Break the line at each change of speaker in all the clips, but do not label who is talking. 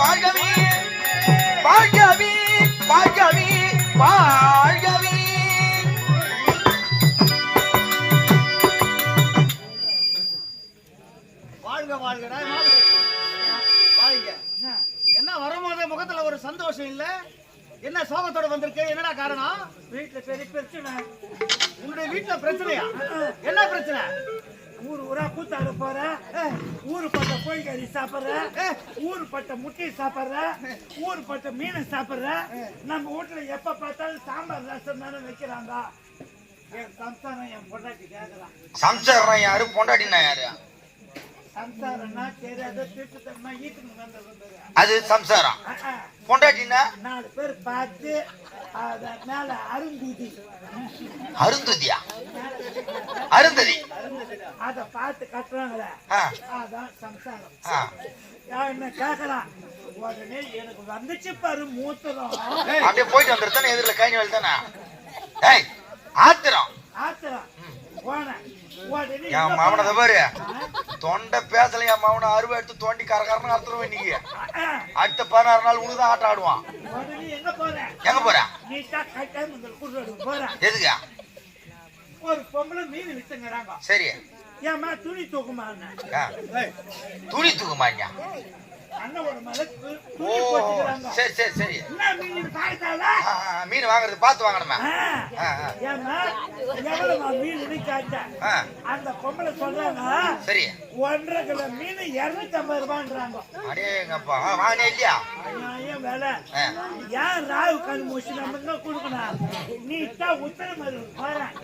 வாழ்கவே. வாழ்கவே வாழ்கவே வாழ்கவே.
வாழ்க வாழ்கடா வாழ்க வாழ்க. என்ன வரும்போது முகத்துல ஒரு சந்தோஷம் இல்ல? என்ன சோகத்தோட வந்திருக்க? என்னடா காரணம்?
வீட்டுல பெரிய பிரச்சனை.
உன்னுடைய வீட்டுல பிரச்சனையா? என்ன பிரச்சனை?
ஊர் ஊரா கூத்தாட போற? ஊரு பட்ட கோழிக்கறி சாப்பிடுற? ஊரு பட்ட முட்டையை சாப்பிடுற? ஊரு பட்ட மீனை சாப்பிடுற? நம்ம வீட்டுல எப்ப பார்த்தாலும் சாம்பார் ரசம் தானே வைக்கிறாங்க. என் சம்சாரம் என் பொண்டாட்டி கேட்கலாம்
சம்சாரம் யாரு? பொண்டாட்டினா யாரு
சம்சாரம்னா தெரியாத திருட்டுத்தனமா ஈட்டுக்கு வந்தது
அது சம்சாரம். பொண்டாட்டினா
நாலு பேர் பார்த்து மேல அருங்குதி
அருந்ததியா? அருந்ததி.
அத பார்த்து கட்டுறாங்களே. அதான் சம்சாரம். என்ன கேட்கலாம் உடனே எனக்கு வந்துச்சு பாரு மூத்திரம்
அப்படியே போயிட்டு வந்துருத்தானே எதிரில் கை வழி தானே? ஏய் ஆத்திரம்.
ஆத்திரம். போனேன். உடனே
என் மாவனதை பாரு. தொண்டை பேசல என் மாவனை? அருவா எடுத்து தோண்டி கரகரன்னு அறுத்துருவேன் இன்னைக்கு. அடுத்த பதினாறு நாள் உனக்கு தான் ஆட்டம் ஆடுவான்.
எங்க
போற? எதுக்கு?
ஒரு பொம்பளை மீன் வித்துங்கிறாங்க.
சரி.
ஏமா துணி தூக்குமான்னு
ஆ. துணி தூக்க சரி சரி சரி.
மீன்
வாங்குறது பார்த்து வாங்கணுமா?
எவ்வளவு அந்த பொம்பளை சொல்றாங்க
சரி.
ஒன்றரை கிலோ மீன் இருநூத்தி ஐம்பது ரூபான்றாங்க.
அடேங்கப்பா ஆ, வாங்கினே இல்லையா?
வேலை. ஏன் ராவு கண் மூச்சு நம்ம தான் கொடுக்கணும்? நீ தான் உத்தரமருள் போறேன்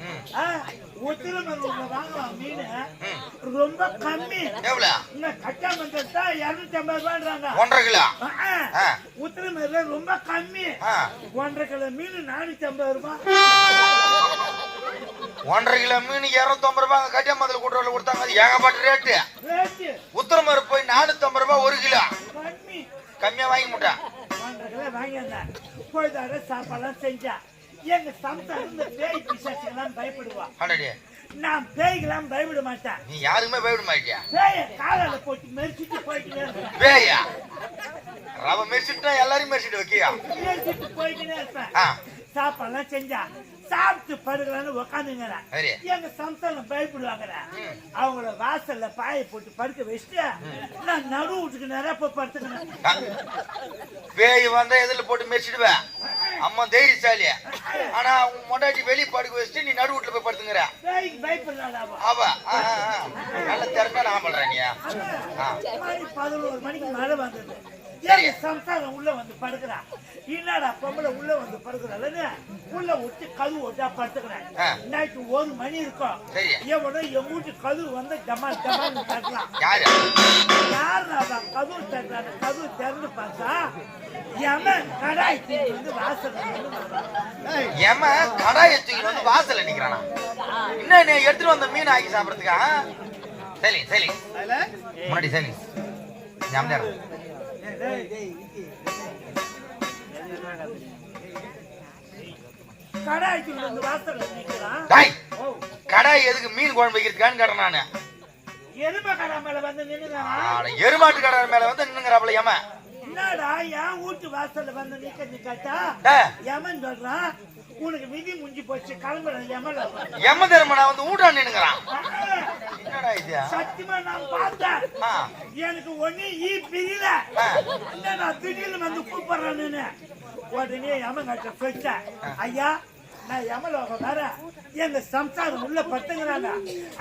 உத்தரமருள்ல வாங்கலாம் மீன். ரொம்ப கம்மி.
எவ்வளோ?
இந்த கட்டா மந்தர் தான் இருநூத்தி ஐம்பது
ஒன்றரை கிலோ. ஆ.
உத்தரமருள்ல ரொம்ப கம்மி. ஒன்றரை கிலோ மீன் நானூத்தி ஐம்பது ரூபாய்
ஒன்றரை கிலோ மீன் இரநூத்தம்பது ரூபாய் கட்டியம்மதில் கூட்டுறவில் கொடுத்தாங்க. அது ஏகப்பட்ட ரேட்டு. உத்தரமரு போய் நானூத்தம்பது ரூபாய் ஒரு கிலோ.
கம்மி.
கம்மியா வாங்கி முட்டேன்
ஒன்றரை கிலோ வாங்கியிருந்தேன் பொழுதாட சாப்பாடுலாம் செஞ்சா. எங்க சம்சாரம் இந்த பேய் பிசாசுக்கெல்லாம் பயப்படுவா.
அடடே
நான் பேய்க்கெல்லாம் பயப்பட மாட்டேன்.
நீ யாருக்குமே பயப்பட மாட்டியா?
பேய காலால போட்டு மெரிச்சிட்டு போயிட்டு
பேயா? ரவ மெரிச்சிட்டா எல்லாரையும் மெரிச்சிட்டு வைக்கியா?
மெரிச்சிட்டு போயிட்டுனே இருப்பேன். சாப்பாடுலாம் செஞ்சா சாப்பிட்டு படுக்கலான்னு உக்காந்துங்கிறேன்
சரி.
எங்க சம்சாரம் பயப்படுவாங்க அவங்கள வாசல்ல பாயை போட்டு படுக்க வச்சுட்டு நான் நடு வீட்டுக்கு நேரா போய் படுத்துக்கிறேன்.
பேய் வந்தா எதிரில் போட்டு மெரிச்சிடுவேன் அம்மா தைரியசாலி. ஆனா உன் மொண்டாட்டி வெளியே படுக்க வச்சுட்டு நீ நடு வீட்டுல போய் படுத்துங்கிற.
பேய்க்கு பயப்படுறாடா அவ.
நல்ல திறமையான ஆம்பளை நீ. ஆ.
மணி பதினோரு மணிக்கு மழை வந்தது.
சரி.
எங்க சம்சாரம் உள்ள வந்து படுக்கிறா. என்னடா பொம்பளை உள்ள வந்து படுக்கிறாள் உள்ள விட்டு கதவு விட்டா படுத்துக்கிறேன். நைட்டு ஒரு மணி இருக்கும். எவனோ என் வீட்டு கதவு வந்து டமா டமான்னு தட்டலாம்
யாரு?
யார் அவன் கதவு தட்டுறாங்க கதவு திறந்து பார்த்தா எமன் கடாய் தூக்கி வந்து வாசல்
ஏமா கடாயை தூக்கிட்டு வந்து வாசல்ல நிக்கிறானா? என்ன நீ எடுத்துட்டு வந்த மீன் ஆக்கி சாப்பிடறதுக்கா? சரி சரி முன்னாடி சரி ஞாபகம்
கடாய் தூக்கி வந்து வாசல்ல நிக்கிறான்
டாய் கடாய் எதுக்கு மீன் குழம்பு வைக்கிறதுக்கான்னு கேட்டேன் நானு.
எருமை கடை மேல வந்து
ஆட, எருமாட்டு கடை மேல வந்து நின்னுங்கிறாப்புல ஏமா
என்னடா என் வீட்டு வாசல்ல வந்து நிக்க நிக்கட்டா?
ஆ.
யமன் சொல்றான் உனக்கு விதி முடிஞ்சு போச்சு கிளம்புற யமன்
எம்ம தர்மனா வந்து ஊட்டா நின்னுங்கிறான். என்னடா இது?
சத்தியமா நான் பார்த்தேன். எனக்கு ஒண்ணு ஈ பிரியல. என்னடா திடீர்னு வந்து கூப்பிடுறான்னு உடனே யமன் கிட்ட சொல்லிட்டேன் ஐயா நான் யமலோகம் வர எங்க சம்சாரம் உள்ள பத்துங்கிறாங்க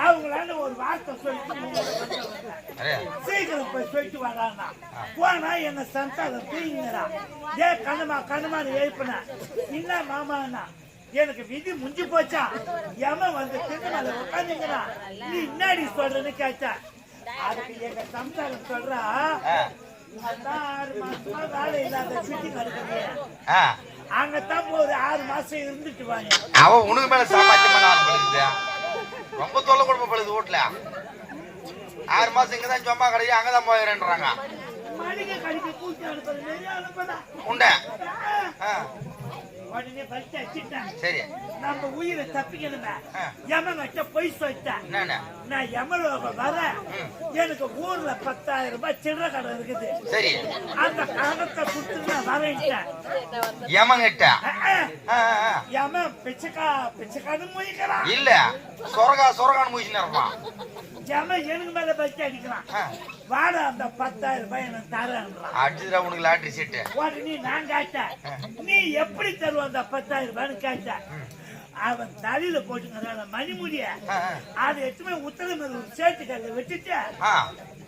அவங்களால ஒரு வார்த்தை சொல்லிட்டு சீக்கிரம் போய் சொல்லிட்டு வரானா போனா என்ன சம்சாரம் தூங்கினா ஏ கண்ணமா கண்ணமான்னு எழுப்பின. என்ன மாமாண்ணா எனக்கு விதி முடிஞ்சு போச்சா? எம வந்து திண்டு மேல உட்காந்துங்கிறான் நீ என்னடி சொல்றன்னு கேட்டா அதுக்கு எங்க சம்சாரம் சொல்றா ஆறு மாசமா வேலை இல்லாத சிட்டி கிடக்குது
ஆ.
அங்கத்தான் ஒரு ஆறு மாசம் இருந்துட்டு வாங்க.
அவ உனக்கு மேல சாமாத்தியம் பண்ண ரொம்ப தொல்லை கொடுப்ப பழுது வீட்டுல ஆறு மாசம் இங்கதான் சும்மா கிடையாது அங்கதான் போயிடுறாங்க உண்ட.
உடனே பறிச்சு வச்சுட்டேன்
சரி.
நம்ம உயிரை தப்பிக்கணுமே. யமன் வச்ச பொய் சொல்லிட்டேன்.
என்னண்ணே
நான் யமலோகம் வர. எனக்கு ஊர்ல பத்தாயிரம் ரூபாய் சில்லறை கடை இருக்குது.
சரி.
அந்த பணத்தை கொடுத்து நான் வரேன்ட்டேன்.
ஆ.
யமன் பிச்சைக்கா பிச்சைக்கான்னு முயக்கிறான்
இல்ல. சொரகா சொரகான்னு முடிச்சுன்னு இருப்பான்
யமன் எனக்கு மேல பறிச்சு அடிக்கிறான். வாடா அந்த பத்தாயிரம் ரூபாய் எனக்கு தரேன்றான்.
அடிச்சுடா உனக்கு லாட்டரி சீட்டு
உடனே நான் கேட்டேன் நீ எப்படி தருவ அந்த பத்தாயிரம் ரூபாய்னு கேட்டேன். அவன் தலையில போட்டுக்கிறான் மணிமுடிய. அதை எட்டுமே உத்தரமேரூர் சேட்டு கல்ல விட்டுட்டு.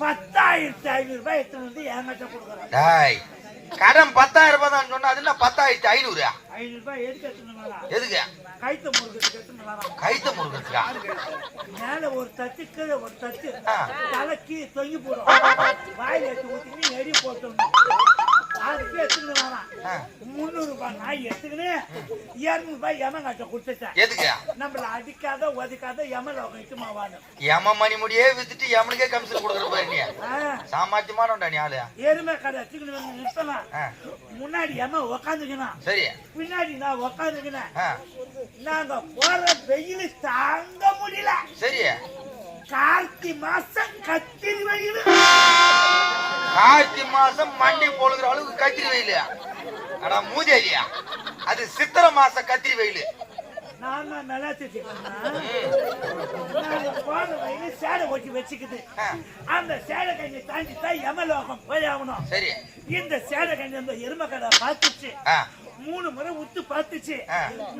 பத்தாயிரத்தி ஐநூறு ரூபாய் எடுத்துட்டு வந்து என்கிட்ட கொடுக்குறான்.
கடன் பத்தாயிரம் ரூபாய் தான் சொன்னா அது என்ன பத்தாயிரத்தி ஐநூறு?
ஐநூறு ரூபாய் எதுக்கு வரான்?
எதுக்கு?
கைத்த முருகத்துக்கு எடுத்துன்னு வரான்.
கைத்த முருகத்துக்கா?
மேல ஒரு தட்டு கீழே ஒரு தட்டு. தலைக்கு தொங்கி போடும். வாயில எடுத்து ஊத்திட்டு எடி போட்டோம். அதுக்கு வரான்
ஆ.
முந்நூறு ரூபாய் நான் எடுத்துக்கின்னு இருநூறு ரூபாய் யமங்காட்ட கொடுத்துட்டேன்.
எதுக்கு?
நம்மள அடிக்காத ஒதுக்காத யமலோகம் இட்டுமா வாணும்
எம மணி முடியே வித்துட்டு எமனுக்கே கமிஷன் கொடுக்குற பாரு நீ.
ஆ,
சாமாத்தியமானோண்டா நீ ஆளு.
எருமை கடை வச்சுக்கின்னு வந்து நிறுத்தலாம். முன்னாடி யம உக்காந்துக்கணும்
சரி.
பின்னாடி நான் உக்காந்துக்கினேன். நாங்க போற வெயில் தாங்க முடியல.
சரி.
கார்த்தி மாசம் கத்திரி வெயில்
கார்த்தி மாசம் மண்டி பொழுகிற அளவுக்கு கத்திரி வெயில். ஆனா மூதேலியா அது சித்திரை மாசம் கத்திரி வெயில்.
நாங்க போற வெயில் சேடை ஓட்டி வச்சுக்குது. அந்த சேடை கஞ்சி தாண்டி தான் யமலோகம் போய் ஆகணும்.
சரி.
இந்த சேடை கஞ்சி அந்த எருமை கடை பார்த்துச்சு. மூணு முறை உத்து பார்த்துச்சு.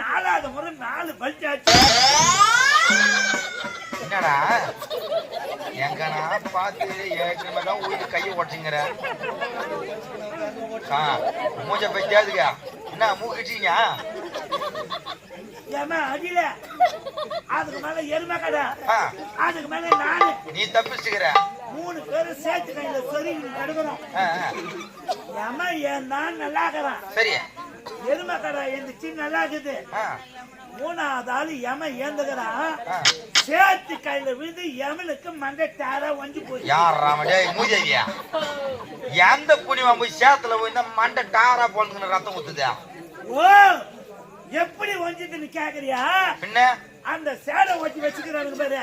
நாலாவது முறை நாலு பல்ட் ஆச்சு
என்னடா? எங்கனா பார்த்து ஏற்கனவே தான் உயிர் கையை உடச்சிங்கிற ஆ மூஞ்ச பத்தியாதுங்க என்ன
அடியில? அதுக்கு மேல எருமை கடை. அதுக்கு மேல நாலு.
நீ தப்பிச்சுக்கிற.
மூணு பேரும் சேர்த்து கையில
ஆ, ஆ.
ஏமா ஏன் நான் நல்லா இருக்கிறான்
சரி.
எருமை கடை எந்திரிச்சு நல்லா இருக்குது மூணாவது ஆளு எம ஏந்துக்கிறான். சேர்த்து கையில விழுந்து எமனுக்கு மண்டை டேரா வஞ்சி போச்சு.
யார் ராமடே மூதேவியா எந்த புனிவா போய் சேத்துல போய் மண்டை டாரா போனதுன்னு ரத்தம் ஊத்துதா?
ஓ எப்படி வஞ்சிதுன்னு கேக்குறியா?
பின்ன?
அந்த சேலை ஓட்டி வச்சுக்கிறானுங்க பாரு.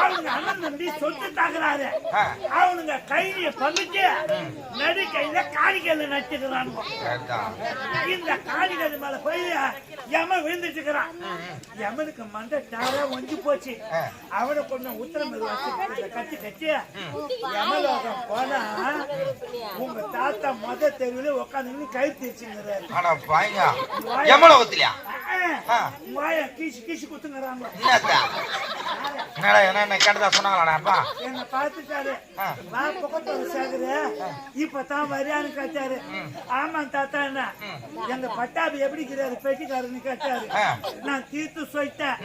அவனுங்க அண்ணன் தம்பி சொத்து தாக்குறாரு. அவனுங்க கையில பங்குச்சு நடு கையில காணிக்கையில நட்டுக்கிறானுங்க. இந்த காணிக்கல் மேல போய் யம விழுந்துட்டுக்கிறான். யமனுக்கு மண்டை டாரா ஒஞ்சி போச்சு. அவனை கொஞ்சம் உத்தரம் கட்டி கட்டி யமலோகம் போனா உங்க தாத்தா மொத தெருவில் உட்காந்து கை தீச்சுங்கிறாரு
எமலோகத்திலயா.
வாய. கீச்சு கீச்சு
என்னத்தா என்னடா என்ன கேட்டதா
என்ன பார்த்துட்டாரு. வா பக்கத்துல சேகரு இப்பதான் வரியான்னு கேட்டாரு. ஆமா தாத்தா என்ன? எங்க பட்டாபி எப்படி இருக்கிறாரு? பெட்டிக்காரன்னு கேட்டாரு. நான் தீர்த்து சொல்லிட்டேன்.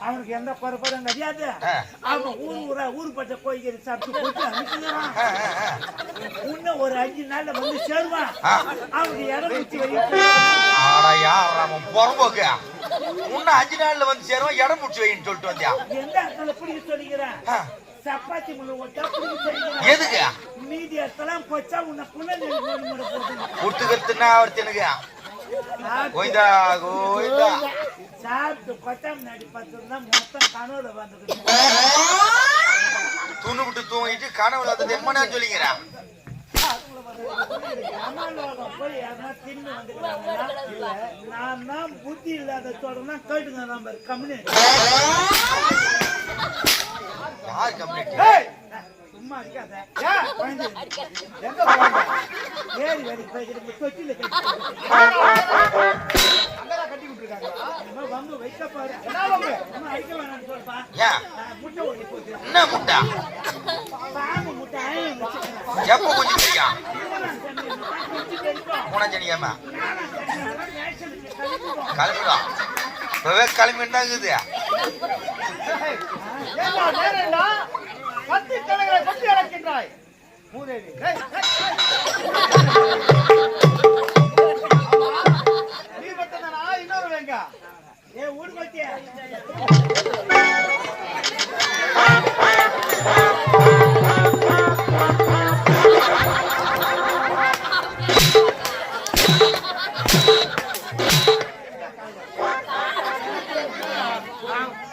அவனுக்கு எந்த குறைபாடும் கிடையாது. அவன் ஊர் ஊரா ஊருப்பட்ட கோயிக்கறி சாப்பிட்டு போட்டு
ஆ.
இன்னும் ஒரு அஞ்சு நாள்ல வந்து சேருவான். அவனுக்கு இடம்
அவன் புறம்போக்கு இன்னும் அஞ்சு நாள்ல வந்து சேருவோம் இடம் முடிச்சு வைன்னு சொல்லிட்டு வந்தியா?
எந்த இடத்துல பிடிக்க சொல்லிக்கிறேன். சப்பாத்தி முள்ள ஒட்டா சொல்லிக்கிறேன்
எதுக்கு?
மீதி இடத்தெல்லாம் போச்சா உன்னை முறை போட்டு
குட்டுக்கிறதுனா ஒருத்தனுக்கு கோயிந்தா கோயிந்தா
சாப்பிட்டு. கொட்டாம் நடி பார்த்துருந்தா மொத்தம் கனவுல வந்துருக்கு
துணு விட்டு தூங்கிட்டு கனவுல அது எம்மனா சொல்லிக்கிறா.
நான் தான் புத்தி இல்லாத தொடர்னா கேட்டுங்க நம்ம
ஏய்,
சும்மா இருக்காத
எங்க?
ஏறி வேடி போய்க்கிட்டு தொட்டில கட்டி
விட்டுருக்காங்க.
வந்து வைக்க பாரு. அடிக்க வேணாம்னு நான் முட்டை ஓடி போச்சு.
என்ன முட்டா?
பாம்பு முட்டை.
எப்ப கொஞ்சம் கிளம்பிடும் இப்பவே கிளம்பிட்டு தான் இருக்குது?
பத்து கிழங்களை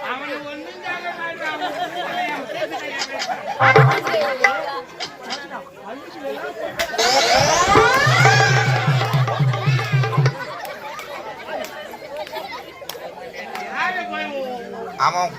அவனை ஒண்ணும் தாங்க மாட்டான்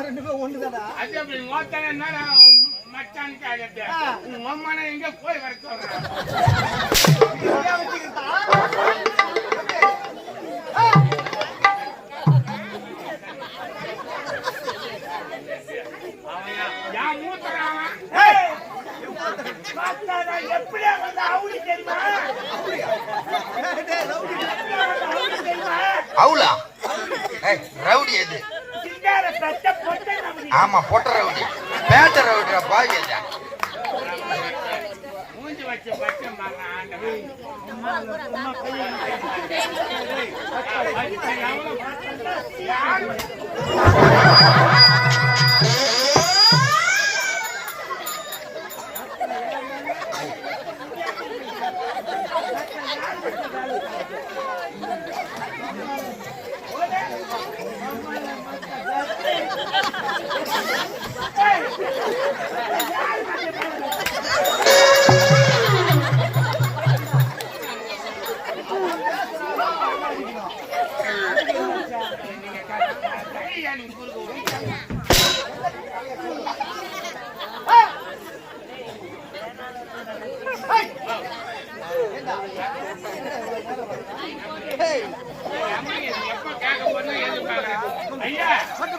ரெண்டு பேரும் ஒண்ணுதாடா?
அது அப்படி ஓட்டான என்னடா மச்சான் எங்க போய் வர சொல்றேன். Thank you.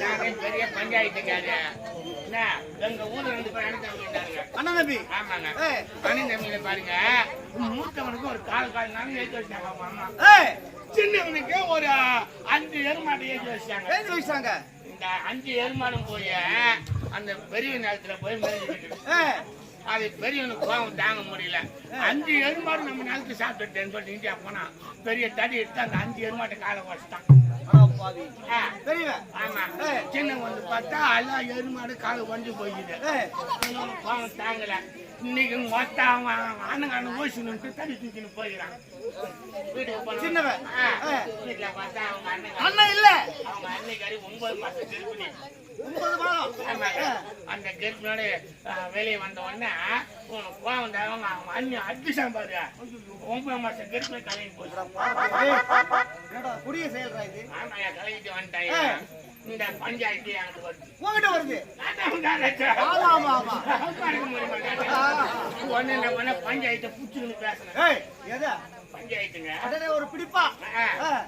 நானே பெரிய பஞ்சாயத்துக்காரன் என்ன எங்க ஊர்ல இருந்து போய் அனுப்பி வந்தாங்க
அண்ணன் தம்பி
ஆமாங்க
ஏய்,
அண்ணன் தம்பியில பாருங்க மூத்தவனுக்கு ஒரு கால் கால் நாள் ஏற்றி வச்சாங்க அவங்க அம்மா
ஏய்,
சின்னவனுக்கு ஒரு அஞ்சு எருமாட்டை ஏற்றி வச்சாங்க. இந்த அஞ்சு எருமாடும் போய் அந்த பெரிய நேரத்துல போய் அது பெரியவனுக்கு கோவம் தாங்க முடியல. அஞ்சு எருமாடு நம்ம நிலத்து சாப்பிட்டுட்டேன்னு சொல்லிட்டு போனா பெரிய தடி எடுத்து அந்த அஞ்சு எருமாட்டை காலை வச்சுட்டான்
பெரியவன்.
ஆமா. சின்ன வந்து பார்த்தா எல்லாம் எருமாடு காலை வண்டி போயிடுது கோவம் தாங்கல இன்னைக்கு மொத்தம் அவன் அண்ணன் ஓசினுட்டு தடி தூக்கின்னு போயிடறான் வீட்டுக்கு போனா
சின்னவன்.
ஆ,
ஆ.
வீட்டுல பார்த்தா அவங்க அண்ணன்
அண்ணன் இல்ல
அவங்க அன்னைக்கு ஒன்பது மாசம் திருப்பி அந்த கெர்ப்பினோட வெளியே வந்த உடனே உனக்கு கோவம் தான் அவங்க அண்ணி அடிச்சான் பாரு ஒன்பது மாசம் போச்சு.
செயல்றா இது?
ஆமாயா. இந்த பஞ்சாயத்து எனக்கு வருது.
உங்ககிட்ட வருது?
என்ன பண்ண பஞ்சாயத்தை புடிச்சுக்கின்னு பேசினேன். பஞ்சாயத்துங்க.
ஒரு பிடிப்பா.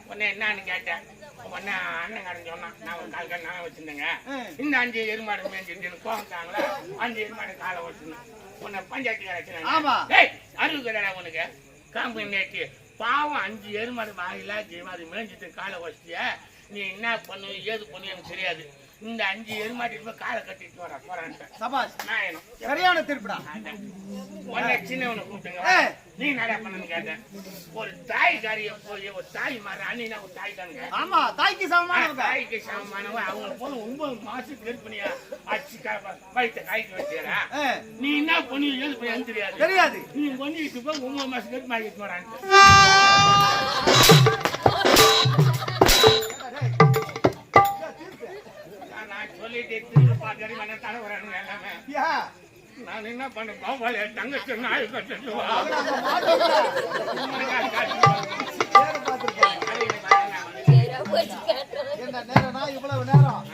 உடனே என்னன்னு கேட்டேன். உடனே அண்ணன் சொன்னான்? நான் ஒரு நான் வச்சிருந்தேங்க. இந்த அஞ்சு எருமாடு மேய்ஞ்சிட்டு கோவத்தாங்களா அஞ்சு எருமாடு காலை வச்சிருந்தேன் உன்னை பஞ்சாயத்து
ஆமா.
ஏய் அறிவு கிடையாது உனக்கு. காம்பு நேற்று பாவம் அஞ்சு எருமாடு வாயிலா ஜீவா அது மேய்ஞ்சிட்டு காலை வச்சிட்டிய நீ என்ன பண்ணு ஏது பண்ணு எனக்கு தெரியாது. இந்த அஞ்சு எருமாட்டிட்டு போய் காலை கட்டிட்டு வர
சபாஷ்
நான் என்ன
சரியான திருப்பிடா.
உன்னை சின்னவனை கூப்பிட்டுங்க. நீ நட பண்ணு கேட்டேன். ஒரு தாய் காரிய போய் ஒரு தாய் மாதிரி அண்ணினா ஒரு தாய் தானுங்க.
ஆமா தாய்க்கு சமமானவங்க
தாய்க்கு சமமானவ. அவங்க போல ஒன்பது மாசம் கர்ப்பிணியா அச்சு வயிற்ற காய்க்கு வச்சுறா நீ என்ன பண்ணி ஏது பண்ணி தெரியாது.
தெரியாது.
நீ பண்ணிட்டு போய் ஒன்பது மாசம் ஆகிட்டு வரான்ட்டு நான் எல்லாமே என்ன பண்ண கோபால தங்கச்சி நாய்
மாட்டோம்ல. நேரம் இவ்வளவு நேரம்.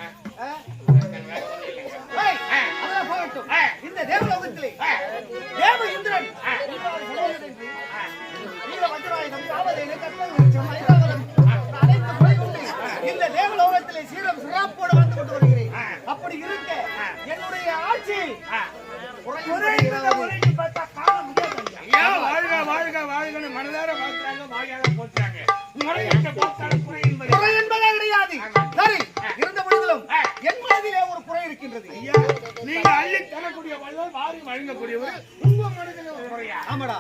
நீங்க அள்ளி தரக்கூடிய வள்ளல் வாரி வழங்கக்கூடியவர் உங்க மனதில் ஒரு
ஆமாடா.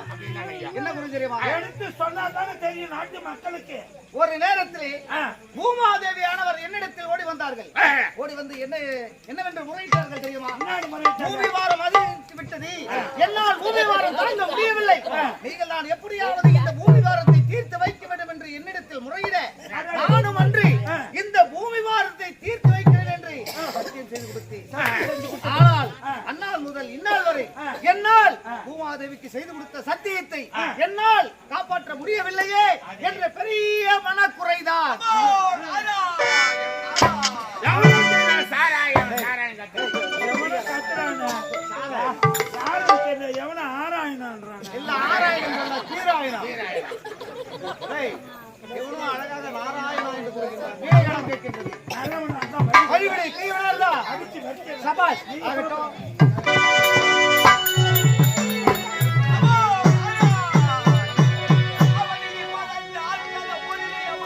என்ன குறை தெரியுமா?
எடுத்து சொன்னா தானே தெரியும் நாட்டு மக்களுக்கு.
ஒரு நேரத்திலே பூமாதேவியானவர் என்னிடத்தில் ஓடி வந்தார்கள். ஓடி வந்து என்ன என்னவென்று முறையிட்டார்கள் தெரியுமா. பூமி வாரம் அதிகரித்து விட்டது. என்னால் பூமி வாரம் தாங்க முடியவில்லை. நீங்கள் நான் எப்படியாவது இந்த பூமி வாரத்தை தீர்த்து வைக்க வேண்டும் என்று என்னிடத்தில் முறையிட நானும் அன்றி இந்த பூமி வாரத்தை தீர்த்து ஆனால் அந்நாள் முதல் இந்நாள் வரை என்னால் பூமாதேவிக்கு செய்து கொடுத்த சத்தியத்தை என்னால் காப்பாற்ற முடியவில்லையே என்ற பெரிய மனக்குறைதான்.
எவனோ ஆராயணான்றாங்க.
இல்ல தீராயணம் ஏய், எவ்வளவு அழகாக நாராயணம் சபாஷ். ஆகட்டும்